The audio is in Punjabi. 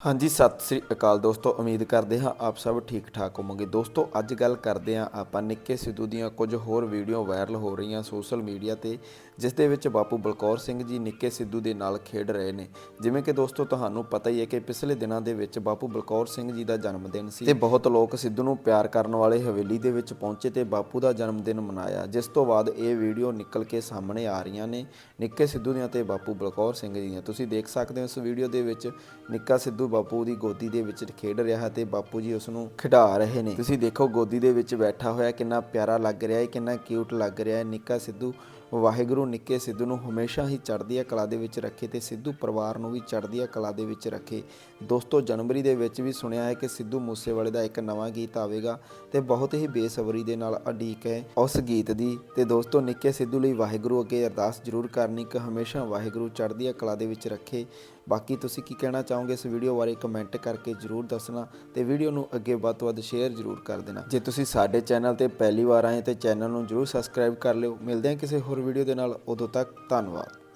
ਹਾਂਜੀ, ਸਤਿ ਸ੍ਰੀ ਅਕਾਲ ਦੋਸਤੋ, ਉਮੀਦ ਕਰਦੇ ਹਾਂ ਆਪ ਸਭ ਠੀਕ ਠਾਕ ਹੋਵੋਗੇ। ਦੋਸਤੋ, ਅੱਜ ਗੱਲ ਕਰਦੇ ਹਾਂ ਆਪਾਂ ਨਿੱਕੇ ਸਿੱਧੂ ਦੀਆਂ ਕੁਝ ਹੋਰ ਵੀਡੀਓ ਵਾਇਰਲ ਹੋ ਰਹੀਆਂ ਸੋਸ਼ਲ ਮੀਡੀਆ ਤੇ, ਜਿਸ ਦੇ ਵਿੱਚ ਬਾਪੂ ਬਲਕੌਰ ਸਿੰਘ ਜੀ ਨਿੱਕੇ ਸਿੱਧੂ ਦੇ ਨਾਲ ਖੇਡ ਰਹੇ ਨੇ। ਜਿਵੇਂ ਕਿ ਦੋਸਤੋ, ਤੁਹਾਨੂੰ ਪਤਾ ਹੀ ਹੈ ਕਿ ਪਿਛਲੇ ਦਿਨਾਂ ਦੇ ਵਿੱਚ ਬਾਪੂ ਬਲਕੌਰ ਸਿੰਘ ਜੀ ਦਾ ਜਨਮ ਦਿਨ ਸੀ ਤੇ ਬਹੁਤ ਲੋਕ ਸਿੱਧੂ ਨੂੰ ਪਿਆਰ ਕਰਨ ਵਾਲੇ ਹਵੇਲੀ ਦੇ ਵਿੱਚ ਪਹੁੰਚੇ ਤੇ ਬਾਪੂ ਦਾ ਜਨਮ ਦਿਨ ਮਨਾਇਆ। ਜਿਸ ਤੋਂ ਬਾਅਦ ਇਹ ਵੀਡੀਓ ਨਿਕਲ ਕੇ ਸਾਹਮਣੇ ਆ ਰਹੀਆਂ ਨੇ ਨਿੱਕੇ ਸਿੱਧੂ ਦੀਆਂ ਤੇ ਬਾਪੂ ਬਲਕੌਰ ਸਿੰਘ ਜੀ ਦੀਆਂ। ਤੁਸੀਂ ਦੇਖ ਸਕਦੇ ਹੋ ਇਸ ਵੀਡੀਓ ਦੇ ਵਿੱਚ ਨਿੱਕਾ ਸਿੱਧੂ ਬਾਪੂ ਦੀ ਗੋਦੀ ਦੇ ਵਿੱਚ ਖੇਡ ਰਿਹਾ ਤੇ ਬਾਪੂ ਜੀ ਉਸ ਨੂੰ ਖਿਡਾ ਰਹੇ ਨੇ। ਤੁਸੀਂ ਦੇਖੋ ਗੋਦੀ ਦੇ ਵਿੱਚ ਬੈਠਾ ਹੋਇਆ ਕਿੰਨਾ ਪਿਆਰਾ ਲੱਗ ਰਿਹਾ ਹੈ, ਕਿੰਨਾ ਕਿਊਟ ਲੱਗ ਰਿਹਾ ਹੈ। ਨਿੱਕਾ ਸਿੱਧੂ ਵਾਹਿਗੁਰੂ ਨਿੱਕੇ ਸਿੱਧੂ ਨੂੰ ਹਮੇਸ਼ਾ ਹੀ ਚੜ੍ਹਦੀ ਕਲਾ ਦੇ ਵਿੱਚ ਰੱਖੇ ਤੇ ਸਿੱਧੂ ਪਰਿਵਾਰ ਨੂੰ ਵੀ ਚੜ੍ਹਦੀ ਕਲਾ ਦੇ ਵਿੱਚ ਰੱਖੇ। ਦੋਸਤੋ, ਜਨਵਰੀ ਦੇ ਵਿੱਚ ਵੀ ਸੁਣਿਆ ਹੈ ਕਿ ਸਿੱਧੂ ਮੂਸੇਵਾਲੇ ਦਾ ਇੱਕ ਨਵਾਂ ਗੀਤ ਆਵੇਗਾ ਤੇ ਬਹੁਤ ਹੀ ਬੇਸਬਰੀ ਦੇ ਨਾਲ ਅਡੀਕ ਹੈ ਉਸ ਗੀਤ ਦੀ। ਤੇ ਦੋਸਤੋ, ਨਿੱਕੇ ਸਿੱਧੂ ਲਈ ਵਾਹਿਗੁਰੂ ਅੱਗੇ ਅਰਦਾਸ ਜ਼ਰੂਰ ਕਰਨੀ ਕਿ ਹਮੇਸ਼ਾ ਵਾਹਿਗੁਰੂ ਚੜ੍ਹਦੀ ਕਲਾ ਦੇ ਵਿੱਚ ਰੱਖੇ। ਬਾਕੀ ਤੁਸੀਂ ਕੀ ਕਹਿਣਾ ਚਾਹੋਗੇ ਇਸ ਵੀਡੀਓ ਬਾਰੇ ਕਮੈਂਟ ਕਰਕੇ ਜਰੂਰ ਦੱਸਣਾ ਤੇ ਵੀਡੀਓ ਨੂੰ ਅੱਗੇ ਵੱਧ ਤੋਂ ਵੱਧ ਸ਼ੇਅਰ ਜਰੂਰ ਕਰ ਦੇਣਾ। ਜੇ ਤੁਸੀਂ ਸਾਡੇ ਚੈਨਲ ਤੇ ਪਹਿਲੀ ਵਾਰ ਆਏ ਤੇ ਚੈਨਲ ਨੂੰ ਜਰੂਰ ਸਬਸਕ੍ਰਾਈਬ ਕਰ ਲਿਓ। ਮਿਲਦੇ ਹਾਂ ਕਿਸੇ ਹੋਰ ਵੀਡੀਓ ਦੇ ਨਾਲ ਉਦੋਂ ਤੱਕ ਧੰਨਵਾਦ।